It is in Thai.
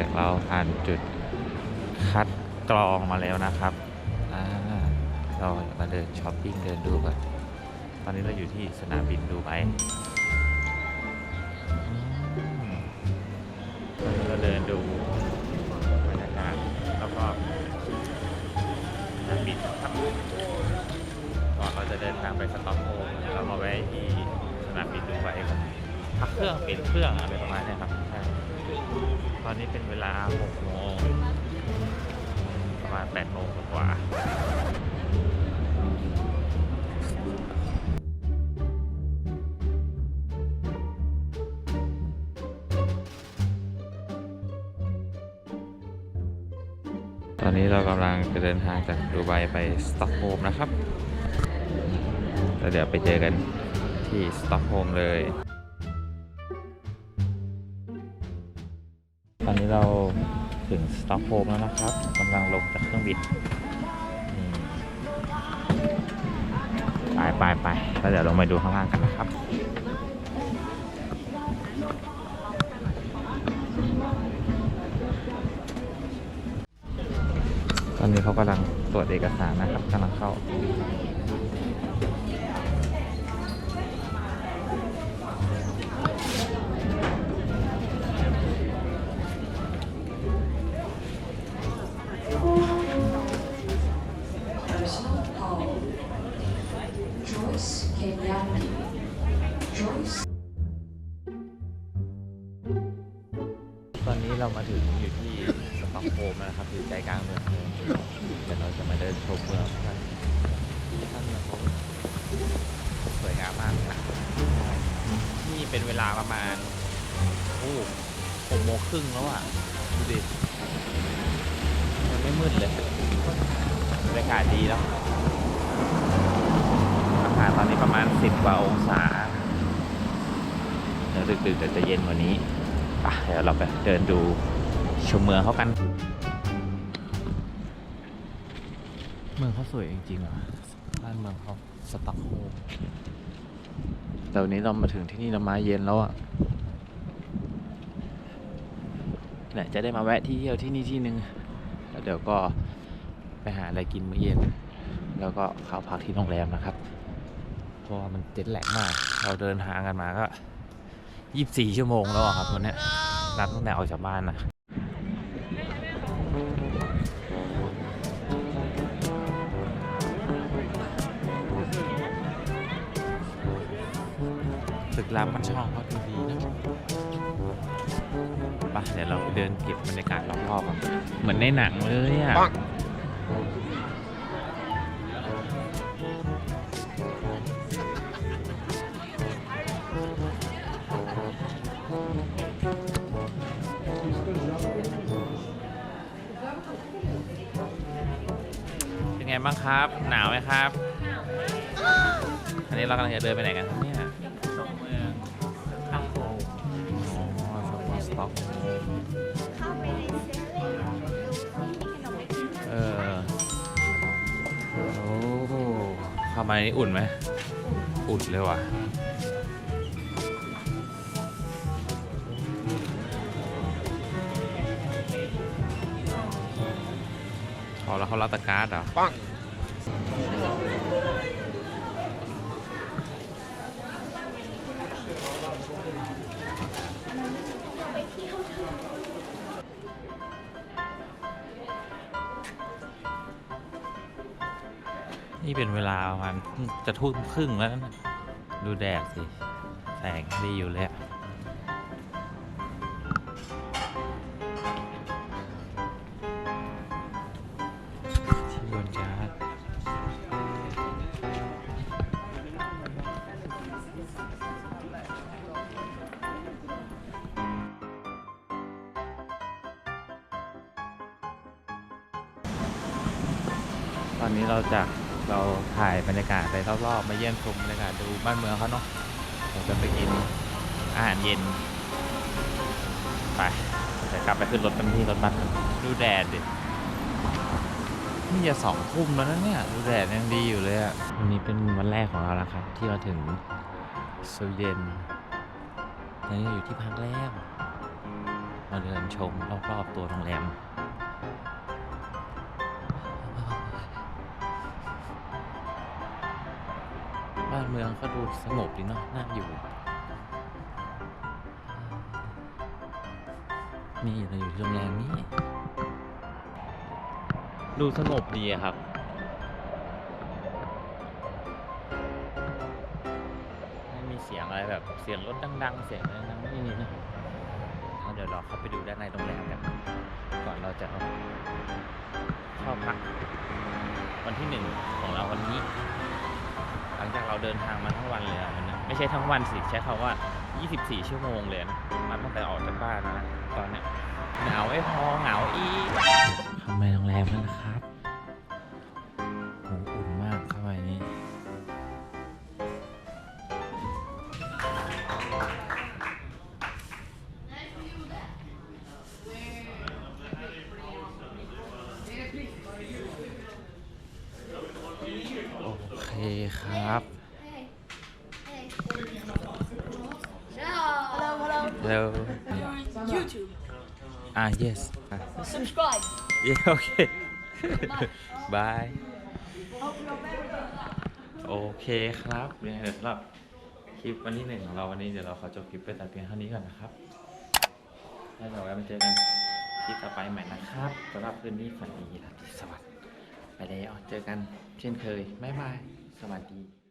จากเราผ่านจุดคัดกรองมาแล้วนะครับอ่าเรามาเดินช้อปปิ้งเดินดูก่อนตอนนี้เราอยู่ที่สนามบินดูไบอืมตอนนี้เราเดินดูบรรยากาศแล้วก็สนามบินครับก่อนเราจะเดินทางไปสต็อกโฮล์มเรามาแวะที่สนามบินดูไบก่อนพักเครื่องเปลี่ยนเครื่องอะไรประมาณนี้ครับ ตอนนี้เป็นเวลา6โมงประมาณ8โมงกว่าตอนนี้เรากำลังจะเดินทางจากดูไบไปสต็อกโฮมนะครับแล้วเดี๋ยวไปเจอกันที่สต็อกโฮมเลย ตอนนี้เราถึงสต็อกโฮมแล้วนะครับกำลังลงจากเครื่องบินไปไปไปแล้วเดี๋ยวลงไปดูข้างล่างกันนะครับตอนนี้เขากำลังตรวจเอกสารนะครับกำลังเข้า Joyce Kenyani. Joyce ตอนนี้เรามาถึงอยู่ที่สต็อกโฮล์มแล้วนะครับอยู่ใจกลางเมืองเลยเดี๋ยวเราจะมาเดินชมเมืองกันท่านเมืองเขาสวยงามมากเลยนะนี่เป็นเวลาประมาณโอ้หกโมงครึ่งแล้วอะดูดิยังไม่มืดเลยบรรยากาศดีแล้วอากาศตอนนี้ประมาณสิบกว่าองศาเดี๋ยวดึกๆเดี๋ยวจะเย็นกว่านี้อะเดี๋ยวเราไปเดินดูชมเมืองเขากัน เมืองเขาสวยจริงๆอะบ้านเมืองเขาสต็อกโฮล์มแต่วันนี้เรามาถึงที่นี่เรามาเย็นแล้วอะเนี่ยจะได้มาแวะที่เที่ยวที่นี่ที่นึงแล้วเดี๋ยวก็ไปหาอะไรกินมื้อเย็น แล้วก็เข้าพักที่โรงแรมนะครับ เพราะว่ามันเจ็ดแหลกมาก เราเดินทางกันมาก็ยี่สิบสี่ชั่วโมงแล้วอะครับวันเนี้ยนับตั้งแต่ออกจากบ้านนะตึกรามมันช่องเขาดูดีนะไปเดี๋ยวเราไปเดินเก็บบรรยากาศรอบๆกันเหมือนในหนังเลยอะ ไงบ้างครับ หนาวไหมครับ อันนี้เรากำลังจะเดินไปไหนกันครับเนี่ยชมเมืองสต็อกโฮล์มอ๋อชมเมืองสต็อกโฮล์มเออโอ้เข้ามาในนี้อุ่นไหม อุ่นเลยว่ะ อ๋อแล้วเขารับตะการ์ดเหรอนี่เป็นเวลาประมาณจะทุ่มครึ่งแล้วนะดูแดดสิ แสงดีอยู่เลยอะ อนนี้เราจากเราถ่ายบรรยากาศไปรอบๆ มาเยี่ยมชมบรรยากาศดูบ้านเมืองเขาเนาะเราจะไปกินอาหารเย็น ไปเดี๋ยวกลับไปขึ้นรถกันที่รถบัสดูแดดดินี่จะสองทุ่มแล้วนะเนี่ย ดูแดดยังดีอยู่เลยอะวันนี้เป็นวันแรกของเราแล้วครับ ที่เราถึงสวีเดนตอนนี้อยู่ที่พักแล้วบมาเดินชมรอบๆตัวโรงแรม บ้านเมืองก็ดูสงบดีเนาะน่าอยู่ นี่เราอยู่โรงแรมนี้ ดูสงบดีอะครับ ไม่มีเสียงอะไรแบบเสียงรถดัง ๆ เสียงอะไรดังๆไม่มีนะเดี๋ยวเราเข้าไปดูด้านในโรงแรมกันก่อนเราจะเข้าพักวันที่หนึ่งของเราวันนี้ ลังจากเราเดินทางมาทั้งวันเลยอะมันไม่ใช่ทั้งวันสิใช้คาว่า 24 ชั่วโมงเลยนะมาตั้งแต่ออกจากบ้านนะตอนเนี้ยหนาวไอ้พอเหงาอีกเข้า hello. Hello YouTube. อ่า yes อะ Subscribe. yeah okay bye โอเคครับเนี่ยเดี๋ยวสำหรับคลิปวันที่หนึ่งของเราวันนี้เดี๋ยวเราขอจบคลิปไปแต่เพียงเท่านี้ก่อนนะครับแล้วเราไว้มาเจอกันคลิปต่อไปใหม่นะครับสำหรับคืนนี้ฝันดีราตรีสวัสดิ์ไปแล้วเจอกันเช่นเคยบ๊ายบาย สวัสดี